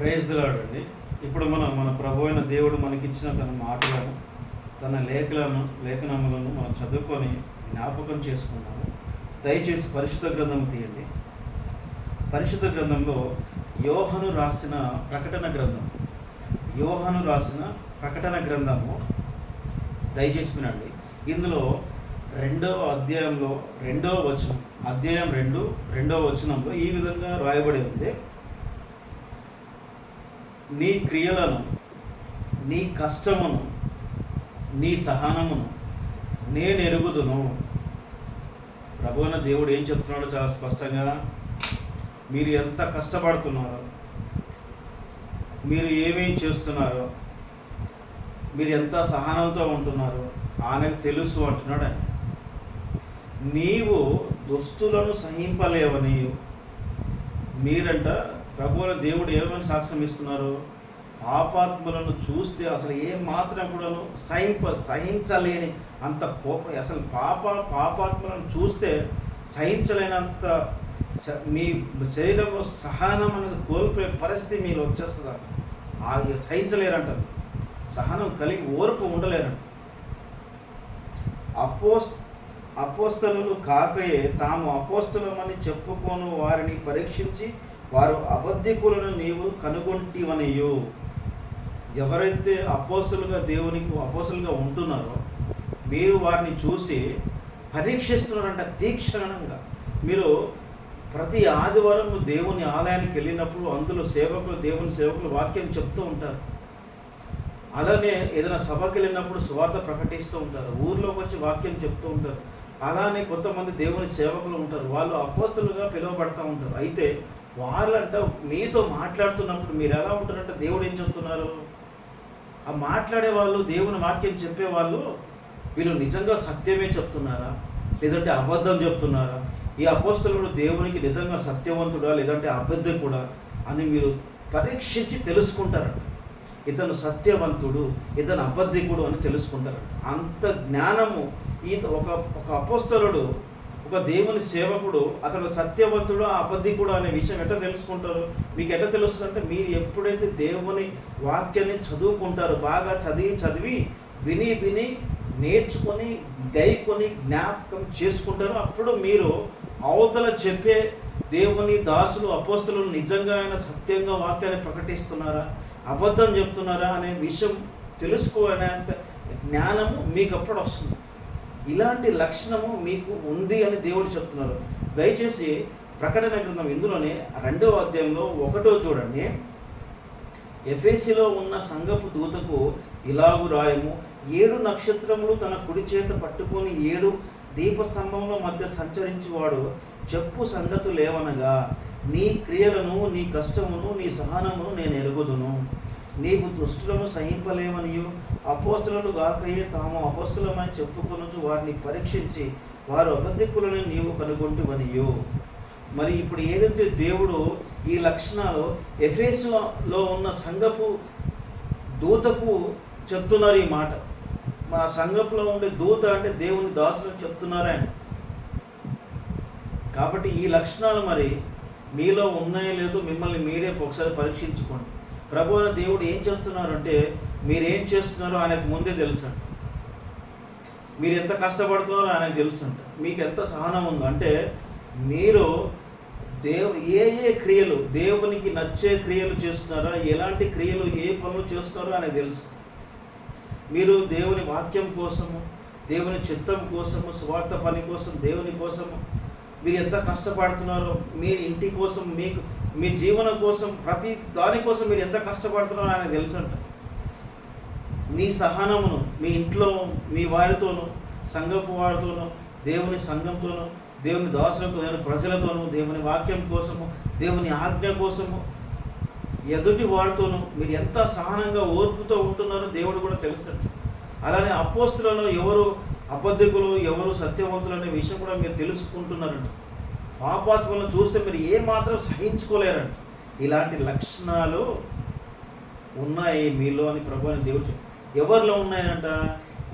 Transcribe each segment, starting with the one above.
ప్రేజ్లాడండి ఇప్పుడు మనం మన ప్రభు అయిన దేవుడు మనకిచ్చిన తన మాటలను తన లేఖలను లేఖనములను మనం చదువుకొని జ్ఞాపకం చేసుకున్నాము. దయచేసి పరిశుద్ధ గ్రంథం తీయండి. పరిశుద్ధ గ్రంథంలో యోహను రాసిన ప్రకటన గ్రంథం. యోహను రాసిన ప్రకటన గ్రంథము. దయచేసి వినండి. ఇందులో రెండవ అధ్యాయంలో రెండవ వచనం అధ్యాయం రెండు రెండవ వచనంలో ఈ విధంగా రాయబడి ఉంది. నీ క్రియలను నీ కష్టమును నీ సహనమును నేను ఎరుగుదును. ప్రభువైన దేవుడు ఏం చెప్తున్నాడో చాలా స్పష్టంగా మీరు ఎంత కష్టపడుతున్నారో మీరు ఏమేం చేస్తున్నారో మీరు ఎంత సహనంతో ఉంటున్నారో ఆయనకు తెలుసు అంటున్నాడు ఆయన. నీవు దుస్తులను సహింపలేవని మీరంట ప్రభువుల దేవుడు ఏమని సాక్ష్యం ఇస్తున్నారు? పాపాత్ములను చూస్తే అసలు ఏ మాత్రం కూడాను సహింప సహించలేని అంత కోపం. అసలు పాప పాపాత్మలను చూస్తే సహించలేనంత మీ శరీరంలో సహనం అనేది కోల్పోయే పరిస్థితి మీరు వచ్చేస్తుంది? ఆ సహించలేరంట. సహనం కలిగి ఓర్పు ఉండలేరంట. అపోస్ అపోస్తలు కాకయే తాము అపోస్తలమని చెప్పుకోను వారిని పరీక్షించి వారు అబద్ధికులను నీవు కనుగొంటివనియు. ఎవరైతే అపోసలుగా దేవునికి అపోసలుగా ఉంటున్నారో మీరు వారిని చూసి పరీక్షిస్తున్నారంట తీక్షణంగా. మీరు ప్రతి ఆదివారం దేవుని ఆలయానికి వెళ్ళినప్పుడు అందులో సేవకులు దేవుని సేవకులు వాక్యం చెప్తూ ఉంటారు. అలానే ఏదైనా సభకి వెళ్ళినప్పుడు సువార్త ప్రకటిస్తూ ఉంటారు. ఊర్లోకి వచ్చి వాక్యం చెప్తూ ఉంటారు. అలానే కొంతమంది దేవుని సేవకులు ఉంటారు. వాళ్ళు అపోస్తులుగా పిలువబడతా ఉంటారు. అయితే వాళ్ళంట మీతో మాట్లాడుతున్నప్పుడు మీరు ఎలా ఉంటారంటే? దేవుడు ఏం చెప్తున్నారు? ఆ మాట్లాడే వాళ్ళు దేవుని వాక్యం చెప్పే వాళ్ళు వీళ్ళు నిజంగా సత్యమే చెప్తున్నారా? లేదంటే అబద్ధం చెప్తున్నారా? ఈ అపోస్తలుడు దేవునికి నిజంగా సత్యవంతుడా? లేదంటే అబద్ధం కూడా అని మీరు పరీక్షించి తెలుసుకుంటారట. ఇతను సత్యవంతుడు ఇతను అబద్ధికుడు అని తెలుసుకుంటారు అంత జ్ఞానము ఈత ఒక ఒక అపోస్తలుడు ఒక దేవుని సేవకుడు అతను సత్యవంతుడు అబద్ధికుడు అనే విషయం ఎట్లా తెలుసుకుంటారు? మీకు ఎట్లా తెలుస్తుంది అంటే మీరు ఎప్పుడైతే దేవుని వాక్యాన్ని చదువుకుంటారో బాగా చదివి చదివి విని విని నేర్చుకొని గైకొని జ్ఞాపకం చేసుకుంటారో అప్పుడు మీరు అవతల చెప్పే దేవుని దాసులు అపోస్తులు నిజంగా ఆయన సత్యంగా వాక్యాన్ని ప్రకటిస్తున్నారా? అబద్ధం చెప్తున్నారా? అనే విషయం తెలుసుకోనేంత జ్ఞానము మీకు అప్పుడు వస్తుంది. ఇలాంటి లక్షణము మీకు ఉంది అని దేవుడు చెప్తున్నారు. దయచేసి ప్రకటన గ్రంథం ఇందులోనే రెండవ అధ్యాయంలో ఒకటో చూడండి. ఎఫేసిలో ఉన్న సంగపు దూతకు ఇలాగు రాయము ఏడు నక్షత్రములు తన కుడి చేత పట్టుకొని ఏడు దీపస్తంభముల మధ్య సంచరించువాడు చెప్పు సంగతు లేవనగా నీ క్రియలను నీ కష్టమును నీ సహనమును నేను ఎరుగుదును. నీవు దుష్టులను సహింపలేవనియు అపోస్తులను గాకయే తాము అపోస్తులమని చెప్పుకొనుచు వారిని పరీక్షించి వారు అబద్ధికులను నీవు కనుగొంటువనియు మరి ఇప్పుడు ఏదైతే దేవుడు ఈ లక్షణాలు ఎఫేసులో ఉన్న సంఘపు దూతకు చెప్తున్నారు ఈ మాట. మా సంఘపులో ఉండే దూత అంటే దేవుని దాసులకు చెప్తున్నారు ఆయన కాబట్టి ఈ లక్షణాలు మరి మీలో ఉన్నాయో లేదో మిమ్మల్ని మీరే ఒకసారి పరీక్షించుకోండి. ప్రభు అని దేవుడు ఏం చెప్తున్నారు అంటే మీరేం చేస్తున్నారో ఆయనకు ముందే తెలుసు అంట మీరు ఎంత కష్టపడుతున్నారో ఆయనకు తెలుసు అంట మీకు ఎంత సహనం ఉందో. అంటే మీరు దేవు ఏ ఏ క్రియలు దేవునికి నచ్చే క్రియలు చేస్తున్నారో ఎలాంటి క్రియలు ఏ పనులు చేస్తున్నారో ఆయనకు తెలుసు. మీరు దేవుని వాక్యం కోసము దేవుని చిత్తం కోసము స్వార్థ పని కోసం దేవుని కోసము మీరు ఎంత కష్టపడుతున్నారో? మీ ఇంటి కోసం మీకు మీ జీవనం కోసం ప్రతి దానికోసం మీరు ఎంత కష్టపడుతున్నారో ఆయన తెలుసంట. నీ సహనమును మీ ఇంట్లో మీ వారితోనూ సంఘపు వారితోనూ దేవుని సంఘంతోనూ దేవుని దాసులతో దేవుని ప్రజలతోనూ దేవుని వాక్యం కోసము దేవుని ఆజ్ఞ కోసము ఎదుటి వారితోనూ మీరు ఎంత సహనంగా ఓర్పుతో ఉంటున్నారో దేవుడు కూడా తెలుసండి అలానే అపోస్తులలో ఎవరు అబద్ధికులు ఎవరు సత్యవంతులు అనే విషయం కూడా మీరు తెలుసుకుంటున్నారంట పాపాత్మలను చూస్తే మీరు ఏమాత్రం సహించుకోలేరంట ఇలాంటి లక్షణాలు ఉన్నాయి మీలో అని ప్రభు అని దేవుడు ఎవరిలో ఉన్నాయంట?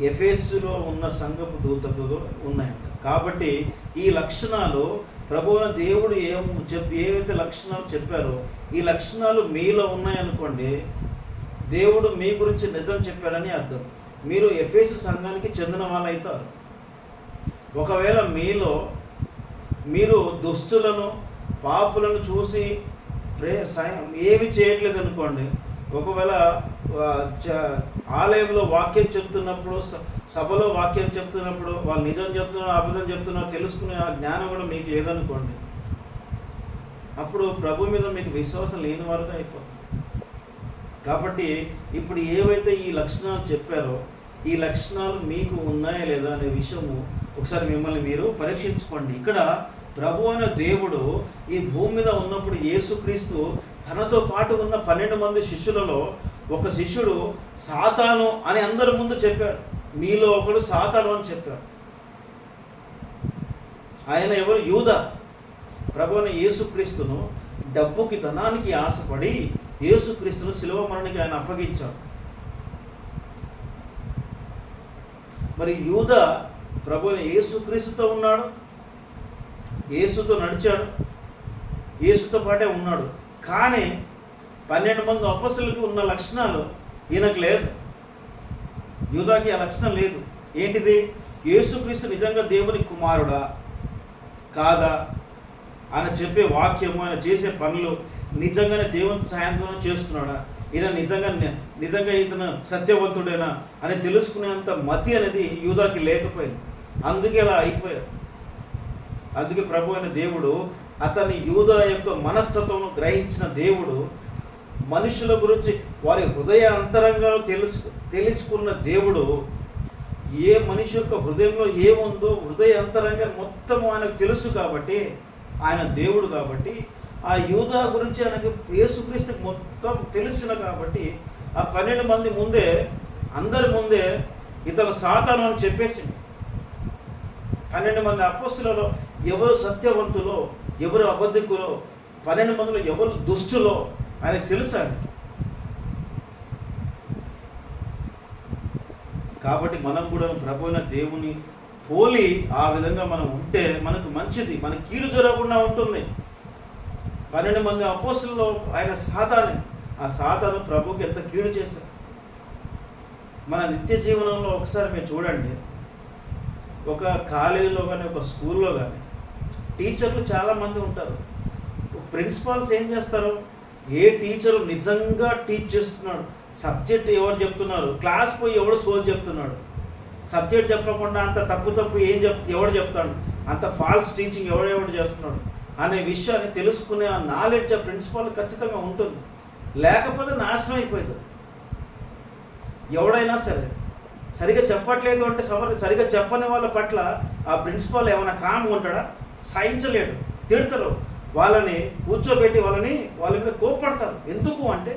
ఎఫేసులో ఉన్న సంఘపు దూతకు ఉన్నాయంట. కాబట్టి ఈ లక్షణాలు ప్రభువున దేవుడు ఏం చెప్పి ఏవైతే లక్షణాలు చెప్పారో ఈ లక్షణాలు మీలో ఉన్నాయనుకోండి దేవుడు మీ గురించి నిజం చెప్పాడని అర్థం. మీరు ఎఫ్ఏసు సంఘానికి చెందిన వాళ్ళు అవుతారు ఒకవేళ మీలో మీరు దుస్తులను పాపులను చూసి ప్రే ఏమి చేయట్లేదు అనుకోండి ఒకవేళ చ- ఆలయంలో వాక్యం చెప్తున్నప్పుడు స- సభలో వాక్యం చెప్తున్నప్పుడు వాళ్ళు నిజం చెప్తున్నా అబద్ధం చెప్తున్నా తెలుసుకునే ఆ జ్ఞానం కూడా మీకు లేదనుకోండి అప్పుడు ప్రభు మీద మీకు విశ్వాసం లేని వారుగా అయిపోతుంది కాబట్టి ఇప్పుడు ఏవైతే ఈ లక్షణాలు చెప్పారో ఈ లక్షణాలు మీకు ఉన్నాయా లేదా అనే విషయము ఒకసారి మిమ్మల్ని మీరు పరీక్షించుకోండి. ఇక్కడ ప్రభు అనే దేవుడు ఈ భూమి మీద ఉన్నప్పుడు యేసుక్రీస్తు తనతో పాటు ఉన్న పన్నెండు మంది శిష్యులలో ఒక శిష్యుడు సాతాను అని అందరి ముందు చెప్పాడు. మీలో ఒకడు సాతాను అని చెప్పాడు. ఆయన ఎవరు? యూద. ప్రభు అయిన యేసుక్రీస్తును డబ్బుకి ధనానికి ఆశపడి యేసుక్రీస్తును శిలువ మరణికి ఆయన అప్పగించాడు మరి యూద ప్రభు యేసుక్రీస్తుతో ఉన్నాడు. యేసుతో నడిచాడు. యేసుతో పాటే ఉన్నాడు. కానీ పన్నెండు మంది అపసులకు ఉన్న లక్షణాలు ఈయనకు లేదు. యూదాకి ఆ లక్షణం లేదు. ఏంటిది? యేసుక్రీస్తు నిజంగా దేవుని కుమారుడా? కాదా? ఆయన చెప్పే వాక్యము ఆయన చేసే పనులు నిజంగానే దేవుని సాయంతో చేస్తున్నాడా? ఈయన నిజంగా నిజంగా ఇతను సత్యవంతుడేనా అని తెలుసుకునేంత మతి అనేది యూదాకి లేకపోయింది. అందుకే అలా అయిపోయారు. అందుకే ప్రభు అయిన దేవుడు అతని యూద యొక్క మనస్తత్వం గ్రహించిన దేవుడు మనుషుల గురించి వారి హృదయ అంతరంగాలు తెలుసు తెలుసుకున్న దేవుడు ఏ మనిషి యొక్క హృదయంలో ఏముందో హృదయ అంతరంగా మొత్తం ఆయనకు తెలుసు కాబట్టి ఆయన దేవుడు కాబట్టి ఆ యూదా గురించి ఆయనకి యేసుక్రీస్తుకి మొత్తం తెలిసిన కాబట్టి ఆ పన్నెండు మంది ముందే అందరి ముందే ఇతను సాతాను అని చెప్పేసింది పన్నెండు మంది అపస్సులలో ఎవరు సత్యవంతులో ఎవరు అబద్ధికులో పన్నెండు మందిలో ఎవరు దుష్టులో ఆయనకు తెలుసు కాబట్టి మనం కూడా ప్రభు దేవుని పోలి ఆ విధంగా మనం ఉంటే మనకు మంచిది మన కీడు జరగకుండా ఉంటుంది. పన్నెండు మంది అపోసుల్లో ఆయన సాతానే. ఆ సాతాను ప్రభుకి ఎంత కీడు చేశారు? మన నిత్య జీవనంలో ఒకసారి మీరు చూడండి. ఒక కాలేజీలో కానీ ఒక స్కూల్లో కానీ టీచర్లు చాలామంది ఉంటారు. ప్రిన్సిపాల్స్ ఏం చేస్తారు? ఏ టీచరు నిజంగా టీచ్ చేస్తున్నాడు? సబ్జెక్ట్ ఎవరు చెప్తున్నారు? క్లాస్ పోయి ఎవడు సోల్ చెప్తున్నాడు? సబ్జెక్ట్ చెప్పకుండా అంత తప్పు తప్పు ఏం చెప్ ఎవడు చెప్తాడు? అంత ఫాల్స్ టీచింగ్ ఎవడెవడు చేస్తున్నాడు? అనే విషయాన్ని తెలుసుకునే ఆ నాలెడ్జ్ ఆ ప్రిన్సిపాల్ ఖచ్చితంగా ఉంటుంది. లేకపోతే నాశనం అయిపోయింది. ఎవడైనా సరే సరిగా చెప్పట్లేదు అంటే సభ సరిగా చెప్పని వాళ్ళ పట్ల ఆ ప్రిన్సిపాల్ ఏమైనా కామ్ ఉంటాడా? సహించలేడు తిడతారు. వాళ్ళని కూర్చోబెట్టి వాళ్ళని వాళ్ళ మీద కోప్పడతారు. ఎందుకు అంటే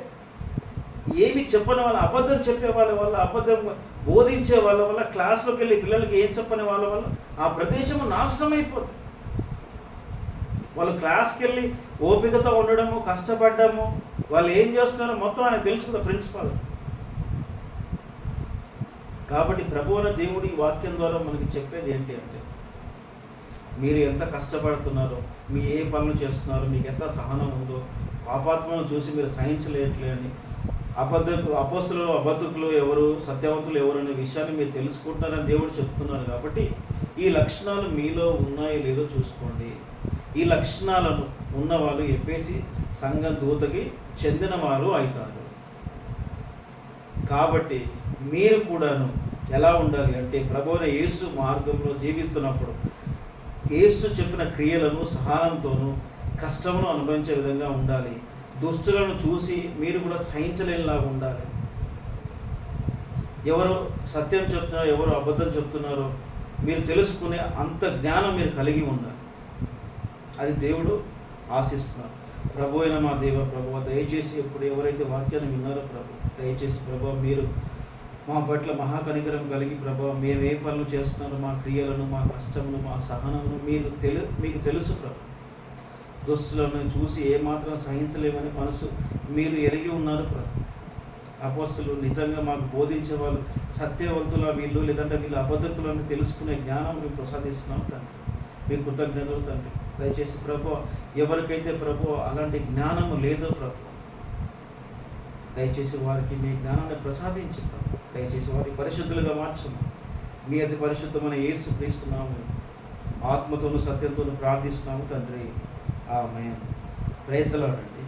ఏమి చెప్పని వాళ్ళ అబద్ధం చెప్పే వాళ్ళ వల్ల అబద్ధం బోధించే వాళ్ళ వల్ల క్లాస్లోకి వెళ్ళి పిల్లలకి ఏం చెప్పని వాళ్ళ వల్ల ఆ ప్రదేశము నాశనం అయిపోతుంది వాళ్ళు క్లాస్కి వెళ్ళి ఓపికతో ఉండడము కష్టపడ్డము వాళ్ళు ఏం చేస్తున్నారో మొత్తం ఆయన తెలుసు కదా ప్రిన్సిపాల్ కాబట్టి ప్రభువున దేవుడి ఈ వాక్యం ద్వారా మనకి చెప్పేది ఏంటి అంటే మీరు ఎంత కష్టపడుతున్నారో మీ ఏ పనులు చేస్తున్నారో మీకు ఎంత సహనం ఉందో పాపాత్మను చూసి మీరు సహించలేట్లే అని అబద్ధ అపస్తులు అబద్ధకులు ఎవరు సత్యవంతులు ఎవరు అనే విషయాన్ని మీరు తెలుసుకుంటారని దేవుడు చెప్తున్నారు కాబట్టి ఈ లక్షణాలు మీలో ఉన్నాయో లేదో చూసుకోండి. ఈ లక్షణాలను ఉన్నవాళ్ళు చెప్పేసి సంఘ దూతకి చెందిన వారు అవుతారు. కాబట్టి మీరు కూడాను ఎలా ఉండాలి అంటే ప్రభువున యేసు మార్గంలో జీవిస్తున్నప్పుడు యేసు చెప్పిన క్రియలను సహనంతోనూ కష్టమును అనుభవించే విధంగా ఉండాలి. దుష్టులను చూసి మీరు కూడా సహించలేనిలాగా ఉండాలి. ఎవరు సత్యం చెప్తున్నారో ఎవరు అబద్ధం చెప్తున్నారో మీరు తెలుసుకునే అంత జ్ఞానం మీరు కలిగి ఉండాలి. అది దేవుడు ఆశిస్తున్నారు. ప్రభు అయిన మా దేవ ప్రభు దయచేసి ఇప్పుడు ఎవరైతే వాక్యాన్ని విన్నారో ప్రభు దయచేసి ప్రభు మీరు మా పట్ల మహాకనికరం కలిగి ప్రభు మేము ఏ పనులు చేస్తున్నారో మా క్రియలను మా కష్టమును మా సహనమును మీరు తెలు మీకు తెలుసు ప్రభు. దుస్తులను చూసి ఏమాత్రం సహించలేమని మనసు మీరు ఎరిగి ఉన్నారు ప్రభు. అపస్సులు నిజంగా మాకు బోధించే వాళ్ళు సత్యవంతుల వీళ్ళు లేదంటే వీళ్ళు అబద్ధకులను తెలుసుకునే జ్ఞానం మేము ప్రసాదిస్తున్నాం తండ్రి. మీ కృతజ్ఞతలు తండ్రి. దయచేసి ప్రభు ఎవరికైతే ప్రభు అలాంటి జ్ఞానము లేదో ప్రభు దయచేసి వారికి మీ జ్ఞానాన్ని ప్రసాదించి ప్రభు. దయచేసి వారి పరిశుద్ధులుగా మార్చము మీ అతి పరిశుద్ధమైన ఏసు క్రీస్తున్నాము ఆత్మతోనూ సత్యంతోనూ ప్రార్థిస్తున్నాము తండ్రి. ఆమె ప్రేసలాడండి